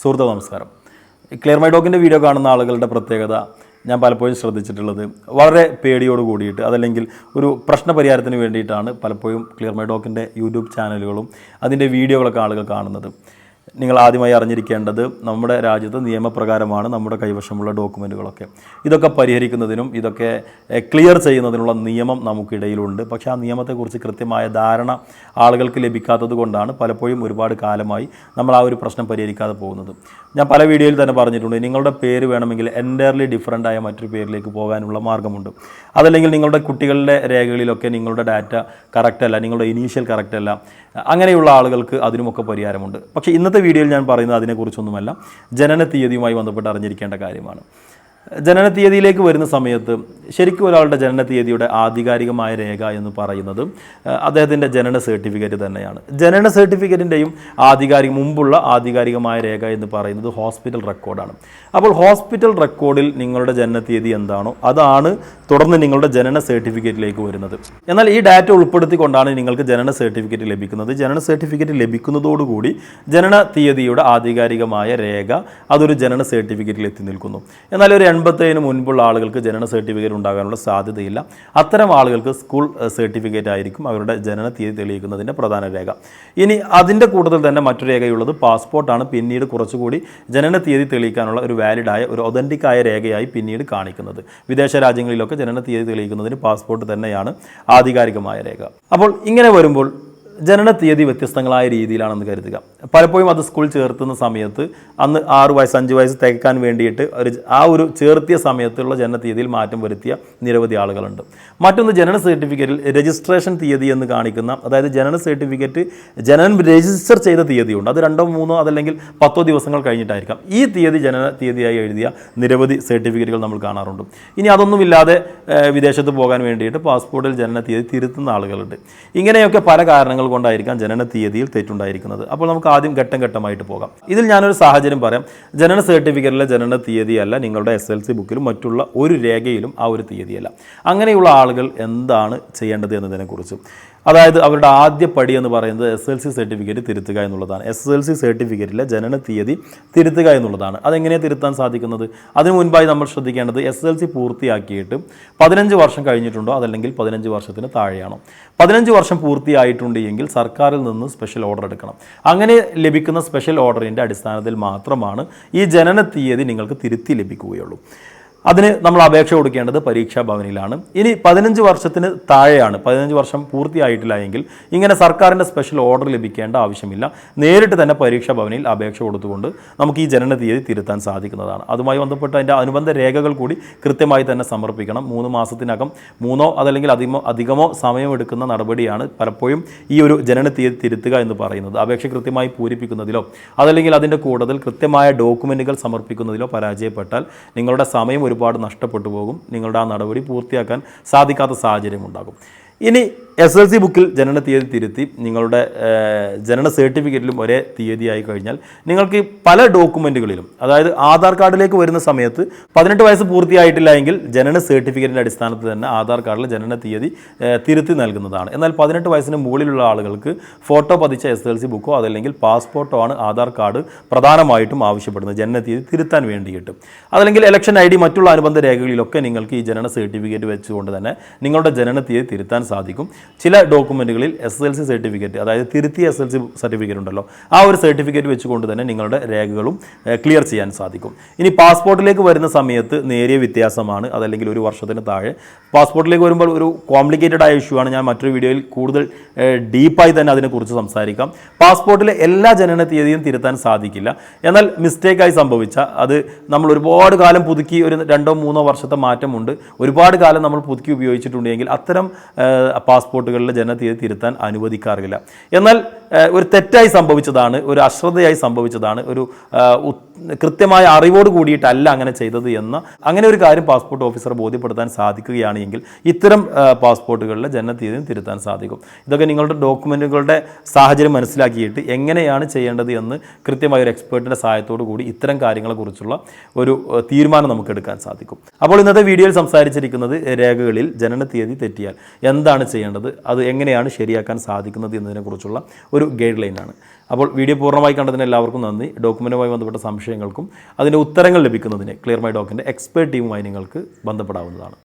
സുഹൃത്ത് നമസ്കാരം. Clear my ഡോഗിന്റെ video കാണുന്ന ആളുകളുടെ പ്രത്യേകത ഞാൻ പലപ്പോഴും ശ്രദ്ധിച്ചിട്ടുള്ളത്. വളരെ പേടിയോട് കൂടിയിട്ട് അതല്ലെങ്കിൽ ഒരു പ്രശ്ന പരിഹാരത്തിന് വേണ്ടിയിട്ടാണ് പലപ്പോഴും ക്ലിയർ മൈ ഡോക്കിന്റെ യൂട്യൂബ് ചാനലുകളും അതിന്റെ വീഡിയോകളൊക്കെ ആളുകൾ കാണുന്നത്. നിങ്ങൾ ആദ്യമായി അറിഞ്ഞിരിക്കേണ്ടത് നമ്മുടെ രാജ്യത്ത് നിയമപ്രകാരമാണ് നമ്മുടെ കൈവശമുള്ള ഡോക്യുമെന്റുകളൊക്കെ ഇതൊക്കെ പരിഹരിക്കുന്നതിനും ഇതൊക്കെ ക്ലിയർ ചെയ്യുന്നതിനുള്ള നിയമം നമുക്കിടയിലുണ്ട്. പക്ഷേ ആ നിയമത്തെക്കുറിച്ച് കൃത്യമായ ധാരണ ആളുകൾക്ക് ലഭിക്കാത്തത് കൊണ്ടാണ് പലപ്പോഴും ഒരുപാട് കാലമായി നമ്മൾ ആ ഒരു പ്രശ്നം പരിഹരിക്കാതെ പോകുന്നത്. ഞാൻ പല വീഡിയോയിൽ തന്നെ പറഞ്ഞിട്ടുണ്ട് നിങ്ങളുടെ പേര് വേണമെങ്കിൽ എന്റയർലി ഡിഫറന്റ് ആയ മറ്റൊരു പേരിലേക്ക് പോകാനുള്ള മാർഗമുണ്ട് അതല്ലെങ്കിൽ നിങ്ങളുടെ കുട്ടികളുടെ രേഖകളിലൊക്കെ നിങ്ങളുടെ ഡാറ്റ കറക്റ്റല്ല നിങ്ങളുടെ ഇനീഷ്യൽ കറക്റ്റല്ല അങ്ങനെയുള്ള ആളുകൾക്ക് അതിനുമൊക്കെ പരിഹാരമുണ്ട്. പക്ഷേ ഇന്നത്തെ വീഡിയോയിൽ ഞാൻ പറയുന്നത് അതിനെക്കുറിച്ചൊന്നുമല്ല. ജനന തീയതിയുമായി ബന്ധപ്പെട്ട് അറിഞ്ഞിരിക്കേണ്ട കാര്യമാണ്. ജനന തീയതിയിലേക്ക് വരുന്ന സമയത്ത് ശരിക്കും ഒരാളുടെ ജനന തീയതിയുടെ ആധികാരികമായ രേഖ എന്ന് പറയുന്നത് അദ്ദേഹത്തിന്റെ ജനന സർട്ടിഫിക്കറ്റ് തന്നെയാണ്. ജനന സർട്ടിഫിക്കറ്റിന്റെയും ആധികാരിക മുമ്പുള്ള ആധികാരികമായ രേഖ എന്ന് പറയുന്നത് ഹോസ്പിറ്റൽ റെക്കോർഡാണ്. അപ്പോൾ ഹോസ്പിറ്റൽ റെക്കോർഡിൽ നിങ്ങളുടെ ജനന തീയതി എന്താണോ അതാണ് തുടർന്ന് നിങ്ങളുടെ ജനന സർട്ടിഫിക്കറ്റിലേക്ക് വരുന്നത്. എന്നാൽ ഈ ഡാറ്റ ഉൾപ്പെടുത്തിക്കൊണ്ടാണ് നിങ്ങൾക്ക് ജനന സർട്ടിഫിക്കറ്റ് ലഭിക്കുന്നത്. ജനന സർട്ടിഫിക്കറ്റ് ലഭിക്കുന്നതോടുകൂടി ജനന തീയതിയുടെ ആധികാരികമായ രേഖ അതൊരു ജനന സർട്ടിഫിക്കറ്റിൽ എത്തി നിൽക്കുന്നു. എന്നാൽ ഒരു എൺപത്തേഴിന് മുൻപുള്ള ആളുകൾക്ക് ജനന സർട്ടിഫിക്കറ്റ് ഉണ്ടാകാനുള്ള സാധ്യതയില്ല. അത്തരം ആളുകൾക്ക് സ്കൂൾ സർട്ടിഫിക്കറ്റ് ആയിരിക്കും അവരുടെ ജനന തീയതി തെളിയിക്കുന്നതിന്റെ പ്രധാന രേഖ. ഇനി അതിന്റെ കൂട്ടത്തിൽ തന്നെ മറ്റു രേഖയുള്ളത് പാസ്പോർട്ടാണ്. പിന്നീട് കുറച്ചുകൂടി ജനന തീയതി തെളിയിക്കാനുള്ള ഒരു വാലിഡായ ഒരു ഒതന്റിക് ആയ രേഖയായി പിന്നീട് കാണിക്കുന്നത്. വിദേശ രാജ്യങ്ങളിലൊക്കെ ജനന തീയതി തെളിയിക്കുന്നതിന് പാസ്പോർട്ട് തന്നെയാണ് ആധികാരികമായ രേഖ. അപ്പോൾ ഇങ്ങനെ വരുമ്പോൾ ജനന തീയതി വ്യത്യസ്തങ്ങളായ രീതിയിലാണെന്ന് കരുതുക. പലപ്പോഴും അത് സ്കൂൾ ചേർത്തുന്ന സമയത്ത് അന്ന് ആറ് വയസ്സ് അഞ്ച് വയസ്സ് തികക്കാൻ വേണ്ടിയിട്ട് ഒരു ആ ഒരു ചേർത്തിയ സമയത്തുള്ള ജനന തീയതിയിൽ മാറ്റം വരുത്തിയ നിരവധി ആളുകളുണ്ട്. മറ്റൊന്ന് ജനന സർട്ടിഫിക്കറ്റിൽ രജിസ്ട്രേഷൻ തീയതി എന്ന് കാണിക്കുന്ന അതായത് ജനന സർട്ടിഫിക്കറ്റ് ജനനം രജിസ്റ്റർ ചെയ്ത തീയതിയുണ്ട്. അത് രണ്ടോ മൂന്നോ അതല്ലെങ്കിൽ പത്തോ ദിവസങ്ങൾ കഴിഞ്ഞിട്ടായിരിക്കാം. ഈ തീയതി ജനന തീയതിയായി എഴുതിയ നിരവധി സർട്ടിഫിക്കറ്റുകൾ നമ്മൾ കാണാറുണ്ട്. ഇനി അതൊന്നുമില്ലാതെ വിദേശത്ത് പോകാൻ വേണ്ടിയിട്ട് പാസ്പോർട്ടിൽ ജനന തീയതി തിരുത്തുന്ന ആളുകളുണ്ട്. ഇങ്ങനെയൊക്കെ പല കാരണങ്ങൾ കൊണ്ടായിരിക്കാം ജനന തീയതിയിൽ തെറ്റുണ്ടായിരിക്കുന്നത്. അപ്പോൾ നമുക്ക് ആദ്യം ഘട്ടം ഘട്ടമായിട്ട് പോകാം. ഇതിൽ ഞാനൊരു സാഹചര്യം പറയാം. ജനന സർട്ടിഫിക്കറ്റിലെ ജനന തീയതിയല്ല നിങ്ങളുടെ എസ് എൽ സി ബുക്കിലും മറ്റുള്ള ഒരു രേഖയിലും ആ ഒരു തീയതിയല്ല. അങ്ങനെയുള്ള ആളുകൾ എന്താണ് ചെയ്യേണ്ടത് എന്നതിനെക്കുറിച്ച്. അതായത് അവരുടെ ആദ്യ പടി എന്ന് പറയുന്നത് എസ് എൽ സി സർട്ടിഫിക്കറ്റ് തിരുത്തുക എന്നുള്ളതാണ്. എസ് എൽ സി സർട്ടിഫിക്കറ്റിലെ ജനന തീയതി തിരുത്തുക എന്നുള്ളതാണ്. അതെങ്ങനെയാണ് തിരുത്താൻ സാധിക്കുന്നത്? അതിനു മുൻപായി നമ്മൾ ശ്രദ്ധിക്കേണ്ടത് എസ് എൽ സി പൂർത്തിയാക്കിയിട്ട് പതിനഞ്ച് വർഷം കഴിഞ്ഞിട്ടുണ്ടോ അതല്ലെങ്കിൽ പതിനഞ്ച് വർഷത്തിന് താഴെയാണോ? പതിനഞ്ച് വർഷം പൂർത്തിയായിട്ടുണ്ട് എങ്കിൽ സർക്കാരിൽ നിന്ന് സ്പെഷ്യൽ ഓർഡർ എടുക്കണം. അങ്ങനെ ലഭിക്കുന്ന സ്പെഷ്യൽ ഓർഡറിന്റെ അടിസ്ഥാനത്തിൽ മാത്രമാണ് ഈ ജനന തീയതി നിങ്ങൾക്ക് തിരുത്തി ലഭിക്കുകയുള്ളൂ. അതിന് നമ്മൾ അപേക്ഷ കൊടുക്കേണ്ടത് പരീക്ഷാ ഭവനിലാണ്. ഇനി പതിനഞ്ച് വർഷത്തിന് താഴെയാണ്. പതിനഞ്ച് വർഷം പൂർത്തിയായിട്ടില്ല എങ്കിൽ ഇങ്ങനെ സർക്കാരിന്റെ സ്പെഷ്യൽ ഓർഡർ ലഭിക്കേണ്ട ആവശ്യമില്ല. നേരിട്ട് തന്നെ പരീക്ഷാ ഭവനിൽ അപേക്ഷ കൊടുത്തുകൊണ്ട് നമുക്ക് ഈ ജനന തീയതി തിരുത്താൻ സാധിക്കുന്നതാണ്. അതുമായി ബന്ധപ്പെട്ട് അതിന്റെ അനുബന്ധ രേഖകൾ കൂടി കൃത്യമായി തന്നെ സമർപ്പിക്കണം. മൂന്ന് മാസത്തിനകം മൂന്നോ അതല്ലെങ്കിൽ അധികമോ അധികമോ സമയമെടുക്കുന്ന നടപടിയാണ് പലപ്പോഴും ഈ ഒരു ജനന തീയതി തിരുത്തുക എന്ന് പറയുന്നത്. അപേക്ഷ കൃത്യമായി പൂരിപ്പിക്കുന്നതിലോ അതല്ലെങ്കിൽ അതിന്റെ കൂടുതൽ കൃത്യമായ ഡോക്യുമെന്റുകൾ സമർപ്പിക്കുന്നതിലോ പരാജയപ്പെട്ടാൽ നിങ്ങളുടെ സമയം ഒരുപാട് നഷ്ടപ്പെട്ടു പോകും. നിങ്ങളുടെ ആ നടപടി പൂർത്തിയാക്കാൻ സാധിക്കാത്ത സാഹചര്യം ഉണ്ടാകും ഇനി എസ് എൽ സി ബുക്കിൽ ജനന തീയതി തിരുത്തി നിങ്ങളുടെ ജനന സർട്ടിഫിക്കറ്റിലും ഒരേ തീയതി ആയി കഴിഞ്ഞാൽ നിങ്ങൾക്ക് പല ഡോക്യുമെന്റുകളിലും അതായത് ആധാർ കാർഡിലേക്ക് വരുന്ന സമയത്ത് പതിനെട്ട് വയസ്സ് പൂർത്തിയായിട്ടില്ല എങ്കിൽ ജനന സർട്ടിഫിക്കറ്റിന്റെ അടിസ്ഥാനത്തിൽ തന്നെ ആധാർ കാർഡിൽ ജനന തീയതി തിരുത്തി നൽകുന്നതാണ്. എന്നാൽ പതിനെട്ട് വയസ്സിന് മുകളിലുള്ള ആളുകൾക്ക് ഫോട്ടോ പതിച്ച എസ് എൽ സി ബുക്കോ അതല്ലെങ്കിൽ പാസ്പോർട്ടോ ആണ് ആധാർ കാർഡ് പ്രധാനമായിട്ടും ആവശ്യപ്പെടുന്നത് ജനന തീയതി തിരുത്താൻ വേണ്ടിയിട്ട്. അതല്ലെങ്കിൽ ഇലക്ഷൻ ഐ ഡി മറ്റുള്ള അനുബന്ധ രേഖകളിലൊക്കെ നിങ്ങൾക്ക് ഈ ജനന സർട്ടിഫിക്കറ്റ് വെച്ചുകൊണ്ട് തന്നെ നിങ്ങളുടെ ജനന തീയതി തിരുത്താൻ സാധിക്കും. ചില ഡോക്യുമെന്റുകളിൽ എസ് എൽ സി സർട്ടിഫിക്കറ്റ് അതായത് തിരുത്തിയ എസ് എൽ സി സർട്ടിഫിക്കറ്റ് ഉണ്ടല്ലോ ആ ഒരു സർട്ടിഫിക്കറ്റ് വെച്ചുകൊണ്ട് തന്നെ നിങ്ങളുടെ രേഖകളും ക്ലിയർ ചെയ്യാൻ സാധിക്കും. ഇനി പാസ്പോർട്ടിലേക്ക് വരുന്ന സമയത്ത് നേരിയ വ്യത്യാസമാണ് അതല്ലെങ്കിൽ ഒരു വർഷത്തിന് താഴെ. പാസ്പോർട്ടിലേക്ക് വരുമ്പോൾ ഒരു കോംപ്ലിക്കേറ്റഡ് ആയ ഇഷ്യൂ ആണ്. ഞാൻ മറ്റൊരു വീഡിയോയിൽ കൂടുതൽ ഡീപ്പായി തന്നെ അതിനെക്കുറിച്ച് സംസാരിക്കാം. പാസ്പോർട്ടിലെ എല്ലാ ജനന തീയതിയും തിരുത്താൻ സാധിക്കില്ല. എന്നാൽ മിസ്റ്റേക്കായി സംഭവിച്ച അത് നമ്മൾ ഒരുപാട് കാലം പുതുക്കി ഒരു രണ്ടോ മൂന്നോ വർഷത്തെ മാറ്റമുണ്ട്. ഒരുപാട് കാലം നമ്മൾ പുതുക്കി ഉപയോഗിച്ചിട്ടുണ്ടെങ്കിൽ അത്തരം ഏഹ്, പാസ്പോർട്ടുകളിലെ ജനനതീയതി തിരുത്താൻ അനുവദിക്കാറില്ല. എന്നാൽ ഒരു തെറ്റായി സംഭവിച്ചതാണ് ഒരു അശ്രദ്ധയായി സംഭവിച്ചതാണ് ഒരു കൃത്യമായ അറിവോട് കൂടിയിട്ടല്ല അങ്ങനെ ചെയ്തത് എന്ന് അങ്ങനെ ഒരു കാര്യം പാസ്പോർട്ട് ഓഫീസർ ബോധ്യപ്പെടുത്താൻ സാധിക്കുകയാണ് എങ്കിൽ ഇത്തരം പാസ്പോർട്ടുകളിലെ ജനനത്തീയതിയും തിരുത്താൻ സാധിക്കും. ഇതൊക്കെ നിങ്ങളുടെ ഡോക്യുമെന്റുകളുടെ സാഹചര്യം മനസ്സിലാക്കിയിട്ട് എങ്ങനെയാണ് ചെയ്യേണ്ടത് എന്ന് കൃത്യമായ ഒരു എക്സ്പേർട്ടിന്റെ സഹായത്തോടു കൂടി ഇത്തരം കാര്യങ്ങളെക്കുറിച്ചുള്ള ഒരു തീരുമാനം നമുക്ക് എടുക്കാൻ സാധിക്കും. അപ്പോൾ ഇന്നത്തെ വീഡിയോയിൽ സംസാരിച്ചിരിക്കുന്നത് രേഖകളിൽ ജനന തീയതി തെറ്റിയാൽ എന്താണ് ചെയ്യേണ്ടത് അത് എങ്ങനെയാണ് ശരിയാക്കാൻ സാധിക്കുന്നത് എന്നതിനെക്കുറിച്ചുള്ള ഒരു ഗൈഡ് ലൈനാണ് അപ്പോൾ വീഡിയോ പൂർണമായി കണ്ടതിന് എല്ലാവർക്കും നന്ദി. ഡോക്യുമെന്റുമായി ബന്ധപ്പെട്ട സംശയങ്ങൾക്കും അതിന്റെ ഉത്തരങ്ങൾ ലഭിക്കുന്നതിന് ക്ലിയർ മൈ ഡോക്കിന്റെ എക്സ്പേർട്ട് ടീമുമായി നിങ്ങൾക്ക് ബന്ധപ്പെടാവുന്നതാണ്.